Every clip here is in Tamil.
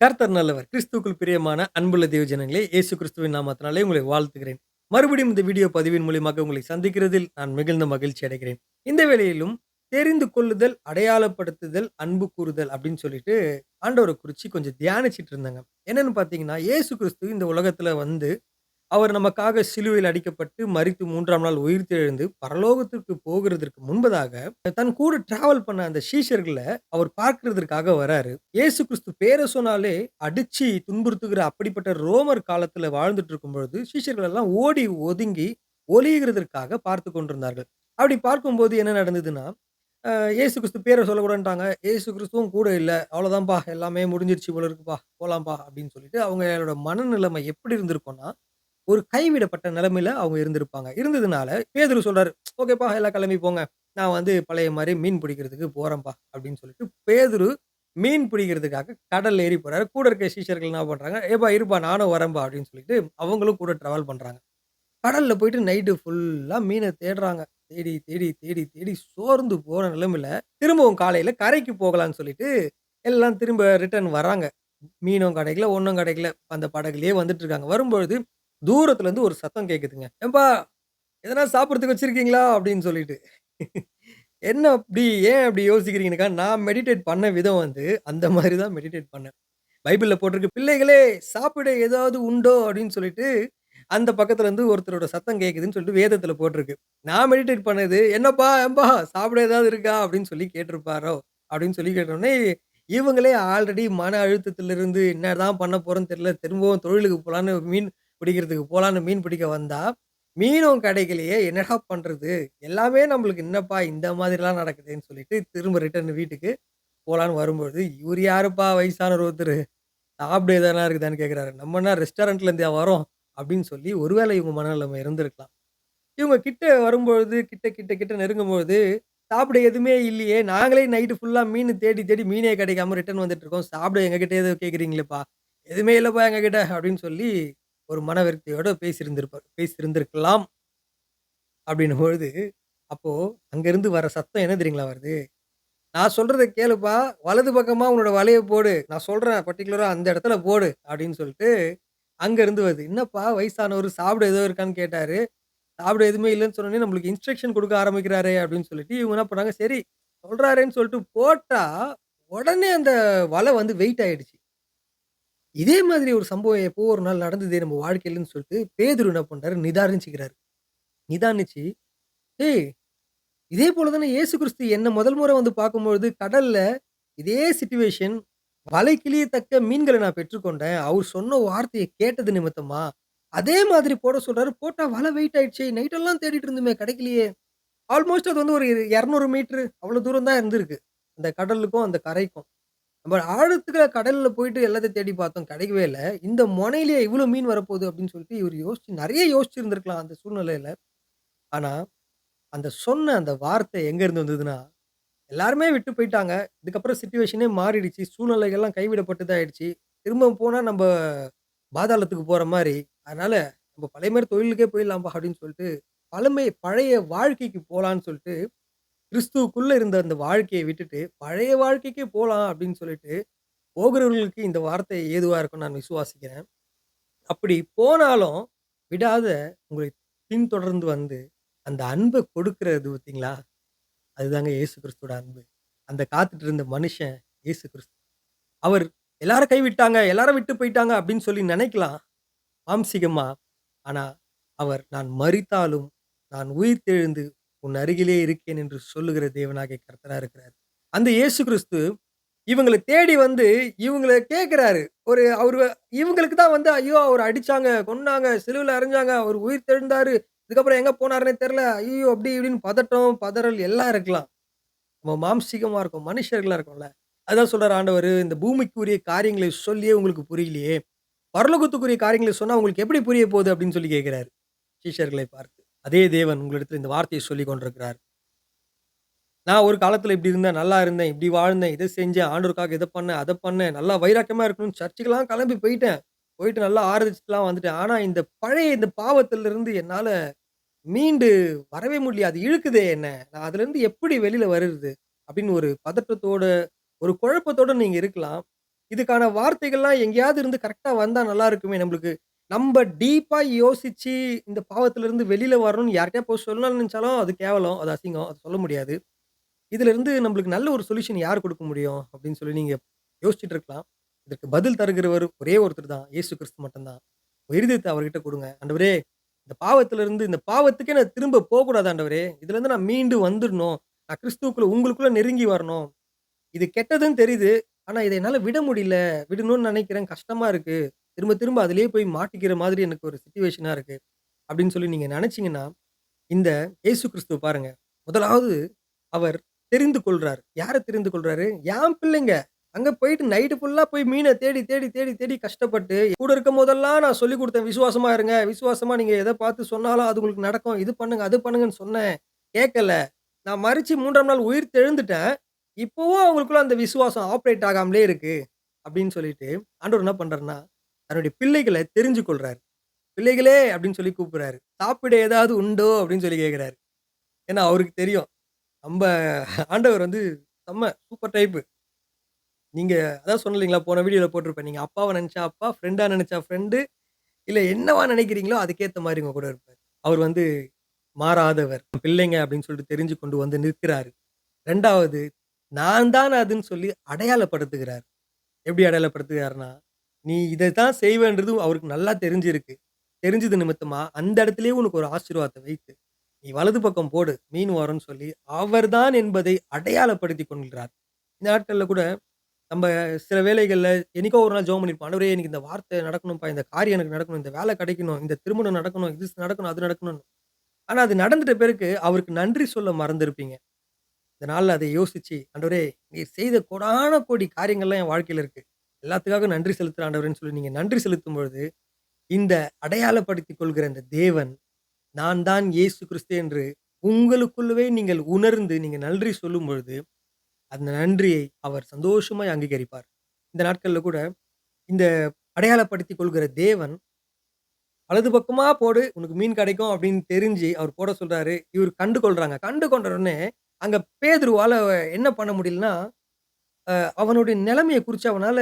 கர்த்தர் நல்லவர். கிறிஸ்துவுக்குள் பிரியமான அன்புள்ள தேவஜனங்களே, இயேசு கிறிஸ்துவின் நாமத்தினாலே உங்களை வாழ்த்துகிறேன். மறுபடியும் இந்த வீடியோ பதிவின் மூலியமாக உங்களை சந்திக்கிறதில் நான் மிகுந்த மகிழ்ச்சி அடைகிறேன். இந்த வேளையிலும் தெரிந்து கொள்ளுதல், அடையாளப்படுத்துதல், அன்பு கூறுதல் அப்படின்னு சொல்லிட்டு ஆண்டவரை குறித்து கொஞ்சம் தியானிச்சிட்டு இருந்தாங்க என்னன்னு பார்த்தீங்கன்னா, இயேசு கிறிஸ்து இந்த உலகத்தில் வந்து அவர் நமக்காக சிலுவையில் அடிக்கப்பட்டு, மரித்து மூன்றாம் நாள் உயிர்த்தெழுந்து பரலோகத்திற்கு போகிறதற்கு முன்பதாக, தன் கூட டிராவல் பண்ண அந்த சீஷர்களை அவர் பார்க்கிறதற்காக வராரு. இயேசு கிறிஸ்து பேரை சொன்னாலே அடிச்சு துன்புறுத்துகிற அப்படிப்பட்ட ரோமர் காலத்துல வாழ்ந்துட்டு இருக்கும்பொழுது, சீஷர்கள் எல்லாம் ஓடி ஒதுங்கி ஒலிகிறதற்காக பார்த்து கொண்டிருந்தார்கள். அப்படி பார்க்கும்போது என்ன நடந்ததுன்னா, ஏசு இயேசு கிறிஸ்து பேரை சொல்லக்கூடாதுட்டாங்க இயேசு கிறிஸ்துவும் கூட இல்லை அவ்வளோதான்பா எல்லாமே முடிஞ்சிருச்சு போல இருக்குப்பா. போலாம்பா அப்படின்னு சொல்லிட்டு அவங்களோட மனநிலைமை எப்படி இருந்திருக்கும்னா, ஒரு கைவிடப்பட்ட நிலைமையில அவங்க இருந்திருப்பாங்க. இருந்ததுனால பேதுரு சொல்றாரு, "ஓகேப்பா எல்லாம் கிளம்பி போங்க. நான் வந்து பழைய மாரி மீன் பிடிக்கிறதுக்கு போறேன்ப்பா" அப்படின்னு சொல்லிட்டு பேதுரு மீன் பிடிக்கிறதுக்காக கடல்ல ஏறி போறாரு. கூட இருக்க சீஷர்கள் என்ன பண்றாங்க, "ஏப்பா இருப்பா நானும் வரேன்பா" அப்படின்னு சொல்லிட்டு அவங்களும் கூட டிராவல் பண்றாங்க. கடல்ல போயிட்டு நைட்டு ஃபுல்லா மீன தேடுறாங்க. தேடி, தேடி, தேடி, தேடி சோர்ந்து போன நிலைமையில, திரும்பவும் காலையில கரைக்கு போகலான்னு சொல்லிட்டு எல்லாம் திரும்ப ரிட்டர்ன் வராங்க. மீனும் கிடைக்கல, ஒண்ணும் கிடைக்கல. அந்த படகுலயே வந்துட்டு இருக்காங்க. வரும்பொழுது தூரத்துல இருந்து ஒரு சத்தம் கேட்குதுங்க. "ஏம்பா எதனா சாப்பிடுறதுக்கு வச்சிருக்கீங்களா?" அப்படின்னு சொல்லிட்டு. என்ன அப்படி? ஏன் அப்படி யோசிக்கிறீங்கனாக்கா, நான் மெடிடேட் பண்ண விதம் வந்து அந்த மாரி தான் மெடிடேட் பண்ணேன். பைபிள்ல போட்டிருக்கு, "பிள்ளைகளே சாப்பிட ஏதாவது உண்டோ?" அப்படின்னு சொல்லிட்டு அந்த பக்கத்துல இருந்து ஒருத்தரோட சத்தம் கேட்குதுன்னு சொல்லிட்டு வேதத்துல போட்டிருக்கு. நான் மெடிடேட் பண்ணது, "என்னப்பா, ஏம்பா சாப்பிட ஏதாவது இருக்கா?" அப்படின்னு சொல்லி கேட்டிருப்பாரோ அப்படின்னு சொல்லி கேட்டோனே, இவங்களே ஆல்ரெடி மன அழுத்தத்திலிருந்து என்னதான் பண்ண போறோம்ன்னு தெரியல. திரும்பவும் தொழிலுக்கு போலான்னு மீன் பிடிக்கிறதுக்கு போலான்னு மீன் பிடிக்க வந்தா, மீனும் கிடைக்கலையே என்னடா பண்றது? எல்லாமே நம்மளுக்கு என்னப்பா இந்த மாதிரிலாம் நடக்குதேன்னு சொல்லிட்டு திரும்ப ரிட்டர்ன் வீட்டுக்கு போலான்னு வரும்பொழுது, "இவரு யாருப்பா வயசானவர் ஒருத்தரு, சாப்பிட எதனா இருக்குதான்னு கேட்குறாரு. நம்ம என்ன ரெஸ்டாரண்ட்ல இருந்தயா வரோம்?" அப்படின்னு சொல்லி ஒருவேளை இவங்க மனநிலைமை இருந்திருக்கலாம். இவங்க கிட்ட வரும்பொழுது, கிட்ட கிட்ட கிட்ட நெருங்கும்பொழுது, "சாப்பிட எதுவுமே இல்லையே. நாங்களே நைட்டு ஃபுல்லா மீனு தேடி தேடி மீனே கிடைக்காம ரிட்டர்ன் வந்துட்டு இருக்கோம். சாப்பிட எங்ககிட்ட ஏதோ கேட்குறீங்களேப்பா எதுவுமே இல்லப்பா எங்ககிட்ட" அப்படின்னு சொல்லி ஒரு மனவிருத்தியோடு பேசியிருந்திருப்பார் பேசியிருந்திருக்கலாம். அப்படின்னும் பொழுது, அப்போது அங்கேருந்து வர சத்தம் என்ன தெரியுங்களா வருது? "நான் சொல்கிறத கேளுப்பா. வலது பக்கமாக உன்னோட வலையை போடு. நான் சொல்கிறேன் பர்டிகுலராக அந்த இடத்துல போடு" அப்படின்னு சொல்லிட்டு அங்கேருந்து வருது. "என்னப்பா வயசானவர் சாப்பிட ஏதோ இருக்கான்னு கேட்டார் சாப்பிட எதுவுமே இல்லைன்னு சொன்னோனே நம்மளுக்கு இன்ஸ்ட்ரக்ஷன் கொடுக்க ஆரம்பிக்கிறாரே" அப்படின்னு சொல்லிட்டு இவங்க என்ன பண்ணாங்க, சரி சொல்கிறாரேன்னு சொல்லிட்டு போட்டால் உடனே அந்த வலை வந்து வெயிட் ஆயிடுச்சு. இதே மாதிரி ஒரு சம்பவம் எப்போ ஒரு நாள் நடந்ததே நம்ம வாழ்க்கையிலன்னு சொல்லிட்டு பேதுரு என்ன பண்றாரு, நிதானிச்சுக்கிறாரு. நிதானிச்சு, "ஏய் இதே போல தானே இயேசு கிறிஸ்து என்ன முதல் முறை வந்து பார்க்கும்பொழுது கடல்ல இதே சுச்சுவேஷன் வலை கிழியத்தக்க மீன்களை நான் பெற்றுக்கொண்டேன். அவர் சொன்ன வார்த்தையை கேட்டது நிமித்தமா, அதே மாதிரி போட சொல்றாரு. போட்டா வலை வெயிட் ஆயிடுச்சு நைட்டெல்லாம் தேடிட்டு இருந்துமே கிடைக்கலையே. ஆல்மோஸ்ட் அது வந்து ஒரு இரநூறு மீட்ரு அவ்வளோ தூரம் தான் இருந்திருக்கு. அந்த கடலுக்கும், அந்த கரைக்கும். நம்ம ஆழத்துக்குள்ள கடல்ல போயிட்டு எல்லாத்தையும் தேடி பார்த்தோம். கிடைக்கவே இல்ல. இந்த மொனையிலேயே இவ்ளோ மீன் வரப்போகுது அப்படின்னு சொல்லிட்டு இவரு யோசிச்சு நெறைய யோசிச்சிருந்திருக்கலாம் அந்த சூழ்நிலையில. ஆனா, அந்த சொன்ன அந்த வார்த்தை எங்க இருந்து வந்ததுன்னா, எல்லாருமே விட்டு போயிட்டாங்க. இதுக்கப்புறம் சிட்யூவேஷனே மாறிடுச்சு. சூழ்நிலைகள்லாம் கைவிடப்பட்டதா ஆயிடுச்சு. திரும்பவும் போனா நம்ப பாதாளத்துக்கு போற மாரி. அதனால நம்ம பழைய மாரி தொழிலுக்கே போயிடலாம்பா அப்படின்னு சொல்லிட்டு, பழமை பழைய வாழ்க்கைக்கு போலான்னு சொல்லிட்டு, கிறிஸ்துவுக்குள்ள இருந்த அந்த வாழ்க்கைய விட்டுட்டு, பழைய வாழ்க்கைக்கே போலாம் அப்படின்னு சொல்லிட்டு, போகிறவர்களுக்கு இந்த வார்த்தை ஏதுவா இருக்கும்னு நான் விசுவாசிக்கிறேன். அப்படி போனாலும் விடாத உங்களை பின்தொடர்ந்து வந்து, அந்த அன்ப கொடுக்கிறது பார்த்தீங்களா? அதுதாங்க இயேசு கிறிஸ்துவோட அன்பு. அந்த காத்துட்டு இருந்த மனுஷன் இயேசு கிறிஸ்து. அவர் எல்லாரும் கைவிட்டாங்க, எல்லாரும் விட்டு போயிட்டாங்க அப்படின்னு சொல்லி நினைக்கலாம் மாம்சீகமா. ஆனா, அவர் நான் மரித்தாலும், நான் உயிர்த்தெழுந்து உன் அருகிலே இருக்கேன் என்று சொல்லுகிற தேவனாகிய கர்த்தராக இருக்கிறார். அந்த இயேசு கிறிஸ்து இவங்களை தேடி வந்து இவங்கள கேட்குறாரு ஒரு அவர் இவங்களுக்கு தான் வந்து ஐயோ! அவர் அடிச்சாங்க, கொன்னாங்க, செலுவில் அரைஞ்சாங்க அவர் உயிர் தெழுந்தாரு இதுக்கப்புறம் எங்கே போனாருன்னே தெரில ஐயோ அப்படி இப்படின்னு பதட்டம், பதறல் எல்லாம் இருக்கலாம். நம்ம மாம்சிகமாக இருக்கும் மனுஷர்களாக இருக்கும்ல அதான் சொல்கிறார் ஆண்டவர் இந்த பூமிக்குரிய காரியங்களை சொல்லியே உங்களுக்கு புரியலையே. பரலோகத்துக்குரிய காரியங்களை சொன்னால் உங்களுக்கு எப்படி புரிய போகுது அப்படின்னு சொல்லி கேட்குறாரு சீஷர்களை பார்த்து. அதே தேவன் உங்களிடத்தில் இந்த வார்த்தையை சொல்லிக் கொண்டிருக்கிறார். நான் ஒரு காலத்தில் இப்படி இருந்தேன், நல்லா இருந்தேன், இப்படி வாழ்ந்தேன், இதை செஞ்சேன், ஆண்டவருக்காக இதை பண்ணேன், அதை பண்ணேன், நல்லா வைராக்கியமாக இருக்கணும்னு சர்ச்சுக்கெல்லாம் கிளம்பி போயிட்டேன். போயிட்டு நல்லா ஆராதிச்சுட்டுலாம் வந்துட்டேன். ஆனால் இந்த பழைய இந்த பாவத்திலிருந்து என்னால் மீண்டு வரவே முடியல. அது இழுக்குதே என்ன. நான் அதுலேருந்து எப்படி வெளியில் வர்றது? அப்படின்னு ஒரு பதற்றத்தோட ஒரு குழப்பத்தோட நீங்கள் இருக்கலாம். இதுக்கான வார்த்தைகள்லாம் எங்கேயாவது இருந்து கரெக்டாக வந்தால் நல்லா இருக்குமே நம்மளுக்கு. நம்ம டீப்பா யோசிச்சு இந்த பாவத்திலிருந்து வெளில வரணும்னு யார்ட்டயா போய் சொல்லணும்னு நெனச்சாலும் அது கேவலம், அது அசிங்கம். அது சொல்ல முடியாது. இதிலிருந்து நம்மளுக்கு நல்ல ஒரு சொல்யூஷன் யார் குடுக்க முடியும்? அப்படின்னு சொல்லி நீங்க யோசிச்சுட்டு இருக்கலாம். இதற்கு பதில் தருகிறவர் ஒரே ஒருத்தர் தான். இயேசு கிறிஸ்து மட்டும் தான். உங்க இருதயத்த அவர்கிட்ட குடுங்க. ஆண்டவரே, இந்த பாவத்திலிருந்து இந்த பாவத்துக்கே நான் திரும்ப போக்கூடாது ஆண்டவரே. இதுலருந்து நான் மீண்டு வந்துடணும். நான் கிறிஸ்துவுக்குள்ள உங்களுக்குள்ள நெருங்கி வரணும். இது கெட்டதுன்னு தெரியுது. ஆனா இத என்னால விட முடியல. விடணும்னு நெனைக்கிறேன். கஷ்டமா இருக்கு. திரும்ப திரும்ப அதிலேயே போய் மாட்டிக்கிற மாதிரி எனக்கு ஒரு சுச்சுவேஷனாக இருக்கு. அப்படின்னு சொல்லி நீங்க நெனச்சீங்கன்னா, இந்த இயேசு கிறிஸ்துவ பாருங்க. முதலாவது அவர் தெரிந்து கொள்றார். யார தெரிந்து கொள்றாரு? என் பிள்ளைங்க. அங்க போயிட்டு நைட்டு ஃபுல்லா போய் மீன தேடி, தேடி, தேடி, தேடி கஷ்டப்பட்டு கூட இருக்கும்போதெல்லாம் நான் சொல்லிக் குடுத்தேன். விசுவாசமா இருங்க. விசுவாசமா நீங்க எத பார்த்து சொன்னாலும் அது உங்களுக்கு நடக்கும். இது பண்ணுங்க, அது பண்ணுங்கன்னு சொன்னேன். கேட்கல. நான் மரிச்சு 3ஆம் நாள் உயிர் தெழுந்துட்டேன். இப்பவும் அவங்களுக்குள்ள அந்த விசுவாசம் ஆப்பரேட் ஆகாமலே இருக்கு. அப்படின்னு சொல்லிட்டு, ஆண்டவர் என்ன பண்றாருன்னா, தன்னுடைய பிள்ளைகளை தெரிஞ்சு கொள்றாரு. "பிள்ளைகளே" அப்படின்னு சொல்லி கூப்பிடுறாரு. "சாப்பிட ஏதாவது உண்டோ?" அப்படின்னு சொல்லி கேட்குறாரு ஏன்னா அவருக்கு தெரியும். நம்ம ஆண்டவர் வந்து செம்ம சூப்பர் டைப்பு. நீங்கள் அதான் சொன்னீங்களா இல்லைங்களா, போன வீடியோவில் போட்டிருப்பேன். நீங்கள் அப்பாவை நினச்சா அப்பா, ஃப்ரெண்டாக நினச்சா ஃப்ரெண்டு, இல்லை என்னவா நினைக்கிறீங்களோ அதுக்கேற்ற மாதிரி உங்க கூட இருப்பார் அவர் வந்து மாறாதவர். பிள்ளைங்க அப்படின்னு சொல்லிட்டு தெரிஞ்சு கொண்டு வந்து நிற்கிறாரு. ரெண்டாவது நான் தான் அதுன்னு சொல்லி அடையாளப்படுத்துகிறார். எப்படி அடையாளப்படுத்துகிறாருன்னா நீ இதை தான் செய்வேன்றது அவருக்கு நல்லா தெரிஞ்சிருக்கு. தெரிஞ்சது நிமித்தமா அந்த இடத்துலயே உனக்கு ஒரு ஆசீர்வாதத்தை வைத்து, நீ வலது பக்கம் போடு, மீன் வரும்னு சொல்லி அவர்தான் என்பதை அடையாளப்படுத்தி கொள்கிறார். இந்த நாட்களில் கூட நம்ம சில வேலைகளில் என்னைக்கோ ஒரு நாள் ஜோம் பண்ணியிருப்போம். ஆண்டவரே எனக்கு இந்த வார்த்தை நடக்கணும்ப்பா, இந்த காரியம் எனக்கு நடக்கணும், இந்த வேலை கிடைக்கணும், இந்த திருமணம் நடக்கணும், இது நடக்கணும், அது நடக்கணும்னு. ஆனால் அது நடந்துட்ட பிறகு அவருக்கு நன்றி சொல்ல மறந்துருப்பீங்க இந்த நாளில் அதை யோசிச்சு, அன்றவரே நீர் செய்த கோடான கோடி காரியங்கள்லாம் என் வாழ்க்கையில் இருக்குது எல்லாத்துக்காக நன்றி செலுத்துறேன் ஆண்டவர்னு சொல்லி நீங்க நன்றி செலுத்தும் பொழுது, இந்த அடையாளப்படுத்திக் கொள்கிற இந்த தேவன், நான் தான் இயேசு கிறிஸ்து என்று உங்களுக்குள்ளவே நீங்கள் உணர்ந்து நீங்கள் நன்றி சொல்லும் பொழுது, அந்த நன்றியை அவர் சந்தோஷமாய் அங்கீகரிப்பார். இந்த நாட்களில் கூட இந்த அடையாளப்படுத்திக் கொள்கிற தேவன், வலது பக்கமாக போடு உனக்கு மீன் கிடைக்கும் அப்படின்னு தெரிஞ்சு அவர் போட சொல்கிறாரு இவர் கண்டு கொள்கிறாங்க கண்டு கொண்ட உடனே பேதுருவால் என்ன பண்ண முடியலன்னா, அ அவனுடைய நிலைமைய குறிச்சு அவனால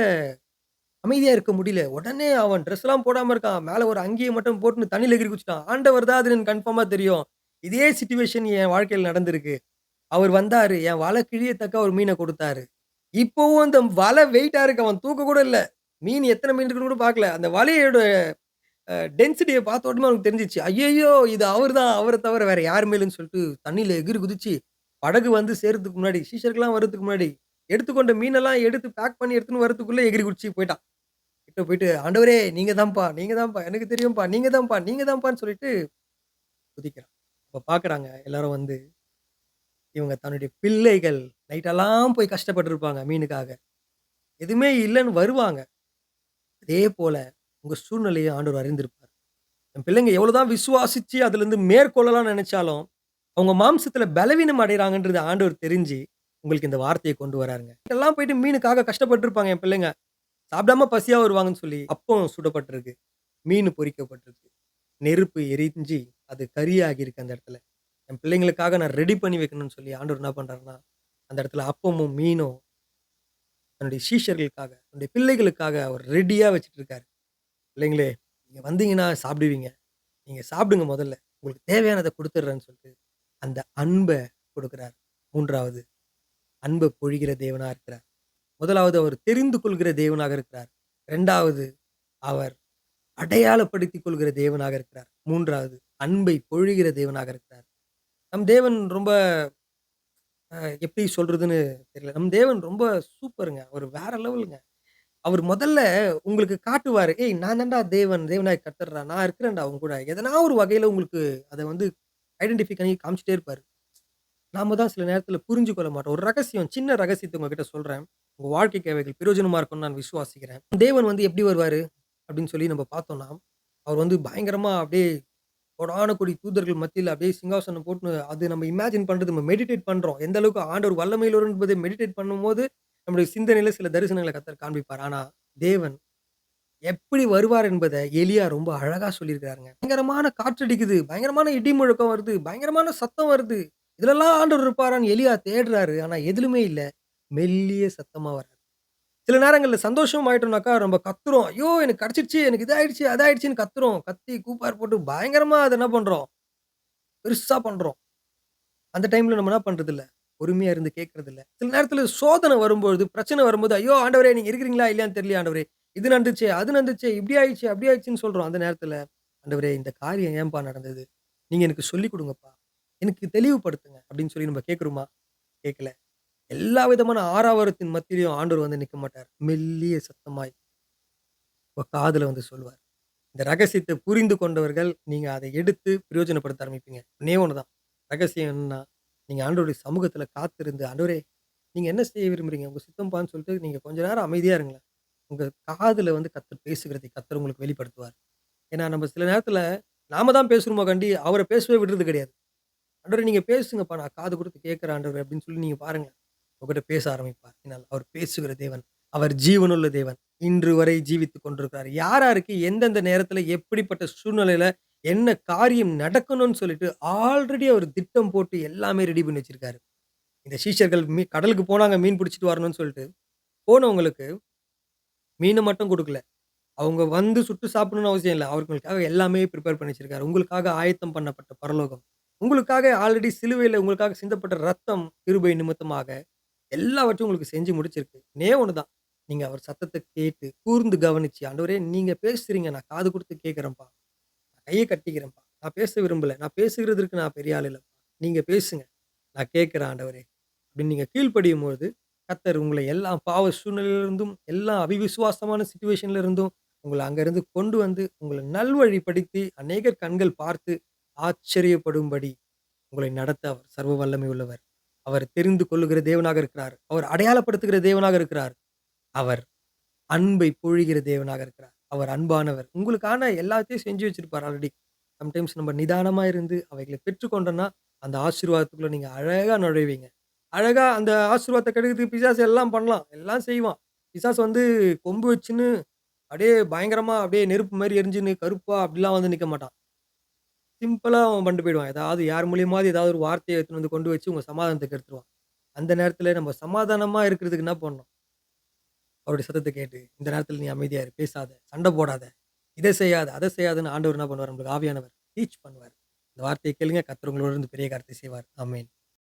அமைதியா இருக்க முடியல. உடனே அவன் ட்ரெஸ்லாம் போடாம இருக்கான். மேல ஒரு அங்கிய மட்டும் போட்டுன்னு தண்ணீல எகிறி குதிச்சுட்டான். ஆண்டவர் தான் அதுன்னு கன்ஃபார்மா தெரியும். இதே சுச்சுவேஷன் என் வாழ்க்கையில நடந்திருக்கு. அவர் வந்தாரு. என் வலை கிழியத்தக்க ஒரு மீன கொடுத்தாரு இப்பவும் அந்த வலை வெயிட்டா இருக்கு. அவன் தூக்க கூட இல்ல. மீன் எத்தன மீன் இருக்குன்னு கூட பார்க்கல. அந்த வலையோட அ டென்சிட்டிய பார்த்த உடனே அவனுக்கு தெரிஞ்சுச்சு. ஐய்யய்யோ! இது அவர் தான். அவர தவிர வேற யாருமே இல்லன்னு சொல்லிட்டு தண்ணீல எகிறி குதிச்சு, படகு வந்து சேர்றதுக்கு முன்னாடி, சீஷர்கள்லாம் வர்றதுக்கு முன்னாடி, எடுத்துக்கொண்ட மீனெல்லாம் எடுத்து பேக் பண்ணி எடுத்துன்னு வரத்துக்குள்ளே எகிறி குடிச்சு போயிட்டான் கிட்ட போயிட்டு, "ஆண்டவரே நீங்கள் தான்ப்பா, நீங்கள் தான்ப்பா. எனக்கு தெரியும்ப்பா. நீங்கள் தான்ப்பா, நீங்கள் தான்ப்பான்னு" சொல்லிட்டு குதிக்கிறான். இப்போ பார்க்குறாங்க எல்லாரும் வந்து, இவங்க தன்னுடைய பிள்ளைகள் நைட்டெல்லாம் போய் கஷ்டப்பட்டுருப்பாங்க மீனுக்காக. எதுவுமே இல்லைன்னு வருவாங்க. அதே போல் உங்கள் சூழ்நிலையை ஆண்டவர் அறிந்திருப்பார். என் பிள்ளைங்க எவ்வளவுதான் விசுவாசித்து அதுலேருந்து மேற்கொள்ளலாம்னு நினச்சாலும் அவங்க மாம்சத்தில் பலவீனம் அடைகிறாங்கன்றது ஆண்டவர் தெரிஞ்சு, உங்களுக்கு இந்த வார்த்தையை கொண்டு வராருங்க. எல்லாம் போயிட்டு மீனுக்காக கஷ்டப்பட்டுருப்பாங்க என் பிள்ளைங்க. சாப்பிடாம பசியா வருவாங்கன்னு சொல்லி, அப்பம் சுடப்பட்டிருக்கு. மீன் பொறிக்கப்பட்டிருக்கு நெருப்பு எரிஞ்சு, அது கரியாகி இருக்கு அந்த இடத்துல. என் பிள்ளைங்களுக்காக நான் ரெடி பண்ணி வைக்கணும்னு சொல்லி ஆண்டவர் என்ன பண்ணுறாருன்னா அந்த இடத்துல அப்பமும், மீனும் தன்னுடைய சீஷர்களுக்காக, தன்னுடைய பிள்ளைகளுக்காக அவர் ரெடியாக வச்சுட்டு இருக்காரு. பிள்ளைங்களே, நீங்கள் வந்தீங்கன்னா சாப்பிடுவீங்க. நீங்கள் சாப்பிடுங்க முதல்ல. உங்களுக்கு தேவையானதை கொடுத்துட்றேன்னு சொல்லிட்டு, அந்த அன்பை கொடுக்குறாரு மூன்றாவது அன்பு பொழிகிற தேவனாக இருக்கிறார். முதலாவது அவர் தெரிந்து கொள்கிற தேவனாக இருக்கிறார். ரெண்டாவது அவர் அடையாளப்படுத்திக் கொள்கிற தேவனாக இருக்கிறார். மூன்றாவது அன்பை பொழிகிற தேவனாக இருக்கிறார். நம் தேவன் ரொம்ப எப்படி சொல்றதுன்னு தெரியல. நம் தேவன் ரொம்ப சூப்பருங்க. அவர் வேற லெவலுங்க. அவர் முதல்ல உங்களுக்கு காட்டுவார் "ஏய் நான் தான்டா தேவன், தேவனாய் கர்த்தர்டா. நான் இருக்கிறேன்டா அவங்க கூட." எதனா ஒரு வகையில் உங்களுக்கு அதை வந்து ஐடென்டிஃபை பண்ணி காமிச்சிட்டே இருப்பார் நாம தான் சில நேரத்துல புரிஞ்சு கொள்ள மாட்டோம். ஒரு ரகசியம், சின்ன ரகசியத்த உங்ககிட்ட சொல்றேன். உங்க வாழ்க்கைக்கு அவைகள் பிரயோஜனமா இருக்கும்னு நான் விசுவாசிக்கிறேன். தேவன் வந்து எப்படி வருவாரு? அப்படின்னு சொல்லி நம்ம பார்த்தோம்னா, அவர் வந்து பயங்கரமா அப்படியே கோடான கோடி தூதர்கள் மத்தியில அப்படியே சிங்காசனம் போட்டு அது நம்ம இமேஜின் பண்றது, நம்ம மெடிடேட் பண்றோம். எந்த அளவுக்கு ஆண்டவர் வல்லமையில் என்பதை மெடிடேட் பண்ணும்போது, நம்முடைய சிந்தனையில சில தரிசனங்கள கர்த்தர் காண்பிப்பார். ஆனா, தேவன் எப்படி வருவார் என்பத எலியா ரொம்ப அழகா சொல்லியிருக்கிறாருங்க. பயங்கரமான காற்றடிக்குது, பயங்கரமான இடி முழக்கம் வருது, பயங்கரமான சத்தம் வருது. இதுலலாம் ஆண்டவர் இருப்பாரான்னு எலியா தேடுறாரு. ஆனா எதுலுமே இல்ல. மெல்லிய சத்தமா வராரு. சில நேரங்கள்ல சந்தோஷம் ஆயிட்டோம்னாக்கா, ரொம்ப கத்துறோம். "ஐயோ! எனக்கு கிடைச்சிடுச்சு, எனக்கு இதாயிடுச்சு, அதாயிடுச்சுன்னு" கத்துறோம். கத்தி கூப்பார் போட்டு பயங்கரமா அதை என்ன பண்றோம்? பெருசா பண்றோம். அந்த டைம்ல நம்ம என்ன பண்ணுறதில்ல பொறுமையா இருந்து கேட்கறதில்ல. சில நேரத்துல சோதனை வரும்பொழுது, பிரச்சனை வரும்போது, "ஐயோ! ஆண்டவரே நீங்க இருக்கிறீங்களா? இல்லையான்னு தெரியல ஆண்டவரே. இது நடந்துச்சு அது நடந்துச்சு இப்படி ஆயிடுச்சு, அப்படி ஆயிடுச்சுன்னு" சொல்றோம். அந்த நேரத்துல, "ஆண்டவரே இந்த காரியம் ஏன்பா நடந்தது? நீங்க எனக்கு சொல்லிக் கொடுங்கப்பா எனக்கு தெளிவுபடுத்துங்க." அப்படின்னு சொல்லி நம்ம கேட்குறோமா கேட்கல. எல்லா விதமான ஆறாவரத்தின் மத்தியிலையும் ஆண்டவர் வந்து நிற்க மாட்டார். மெல்லிய சத்தமாய் உங்க காதுல வந்து சொல்லுவார். இந்த ரகசியத்தை புரிந்து கொண்டவர்கள், நீங்கள் அதை எடுத்து பிரயோஜனப்படுத்த ஆரம்பிப்பீங்க. ஒண்ணே ஒன்று தான். ரகசியம் என்னன்னா, நீங்கள் ஆண்டவருடைய சமூகத்தில் காத்திருந்து, "ஆண்டவரே, நீங்க என்ன செய்ய விரும்புறீங்க? உங்கள் சித்தம்பான்னு சொல்லிட்டு நீங்கள் கொஞ்ச நேரம் அமைதியாக இருங்களேன். உங்கள் காதில் வந்து கத்தர் பேசுகிறதை கத்தர் உங்களுக்கு வெளிப்படுத்துவார். ஏன்னா, நம்ம சில நேரத்தில் நாம தான் பேசுறோமோகாண்டி, அவரை பேசவே விடுறது கிடையாது. "ஆண்டவரே நீங்க பேசுங்கப்பா, நான் காது கொடுத்து கேட்குற ஆண்டவர் அப்படின்னு சொல்லி நீங்க பாருங்கள் உங்ககிட்ட பேச ஆரம்பிப்பார். என்னால் அவர் பேசுகிற தேவன். அவர் ஜீவனுள்ள தேவன். இன்று வரை ஜீவித்து கொண்டிருக்கிறார். யார் யாருக்கு எந்தெந்த நேரத்துல எப்படிப்பட்ட சூழ்நிலையில என்ன காரியம் நடக்கணும்னு சொல்லிட்டு ஆல்ரெடி அவர் திட்டம் போட்டு எல்லாமே ரெடி பண்ணி வச்சிருக்காரு. இந்த சீஷர்கள் மீ கடலுக்கு போனாங்க மீன் பிடிச்சிட்டு வரணும்னு சொல்லிட்டு. போனவங்களுக்கு மீனை மட்டும் கொடுக்கல அவங்க வந்து சுட்டு சாப்பிடணும்னு அவசியம் இல்லை அவர்களுக்காக எல்லாமே பிரிப்பேர் பண்ணி வச்சிருக்காரு. உங்களுக்காக ஆயத்தம் பண்ணப்பட்ட பரலோகம். உங்களுக்காக ஆல்ரெடி சிலுவையில் உங்களுக்காக சிந்தப்பட்ட ரத்தம் கிருபை நிமித்தமாக எல்லாவற்றையும் உங்களுக்கு செஞ்சு முடிச்சிருக்கு. நே ஒன்று தான். நீங்கள் அவர் சத்தத்தை கேட்டு, கூர்ந்து கவனிச்சு, "ஆண்டவரே நீங்கள் பேசுறீங்க. நான் காது கொடுத்து கேட்குறேன்ப்பா நான் கையை கட்டிக்கிறேன்ப்பா. நான் பேச விரும்பலை நான் பேசுகிறதுக்கு நான் பெரிய ஆள் இல்லைப்பா நீங்கள் பேசுங்க. நான் கேட்குறேன் ஆண்டவரே." அப்படின்னு நீங்க கீழ்ப்படியும்பொழுது, கர்த்தர் உங்களை எல்லா பாவ சூழ்நிலையிலிருந்தும், எல்லா அவிவிசுவாசமான சுச்சுவேஷன்ல இருந்தும் உங்களை அங்கேருந்து கொண்டு வந்து, உங்களை நல்வழிப்படுத்தி, அநேகர் கண்கள் பார்த்து ஆச்சரியப்படும்படி உங்களை நடத்த அவர் சர்வ வல்லமை உள்ளவர். அவர் தெரிந்து கொள்ளுகிற தேவனாக இருக்கிறார். அவர் அடையாளப்படுத்துகிற தேவனாக இருக்கிறார். அவர் அன்பை பொழிகிற தேவனாக இருக்கிறார். அவர் அன்பானவர். உங்களுக்கான எல்லாத்தையும் செஞ்சு வச்சிருப்பார் ஆல்ரெடி. சம்டைம்ஸ் நம்ம நிதானமாக இருந்து அவைகளை பெற்றுக்கொண்டோன்னா அந்த ஆசீர்வாதத்துக்குள்ளே நீங்கள் அழகாக நுழைவீங்க. அழகாக அந்த ஆசீர்வாதத்தை கெடுக்கிறதுக்கு பிசாசு எல்லாம் பண்ணலாம். எல்லாம் செய்வான். பிசாசு வந்து கொம்பு வச்சுன்னு அப்படியே பயங்கரமாக அப்படியே நெருப்பு மாதிரி எரிஞ்சுன்னு கருப்பா அப்படிலாம் வந்து நிற்க மாட்டான். சிம்பிளா அவன் பண்ணிட்டு போயிடுவான். ஏதாவது யார் மூலியமாவது ஏதாவது ஒரு வார்த்தைய எடுத்துட்டு வந்து கொண்டு வச்சு உங்க சமாதானத்தை கெடுத்துருவான். அந்த நேரத்துல நம்ம சமாதானமா இருக்கிறதுக்கு என்ன பண்ணணும்? அவருடைய சத்தத்த கேட்டு, இந்த நேரத்துல நீ அமைதியா இரு. பேசாத. சண்ட போடாத. இத செய்யாத, அத செய்யாதன்னு ஆண்டவர் என்ன பண்ணுவார்? நம்மளுக்கு ஆவியானவர் டீச் பண்ணுவார். இந்த வார்த்தைய கேளுங்க. கர்த்தர் இருந்து பெரிய காரியத்தை செய்வார். ஆமென்.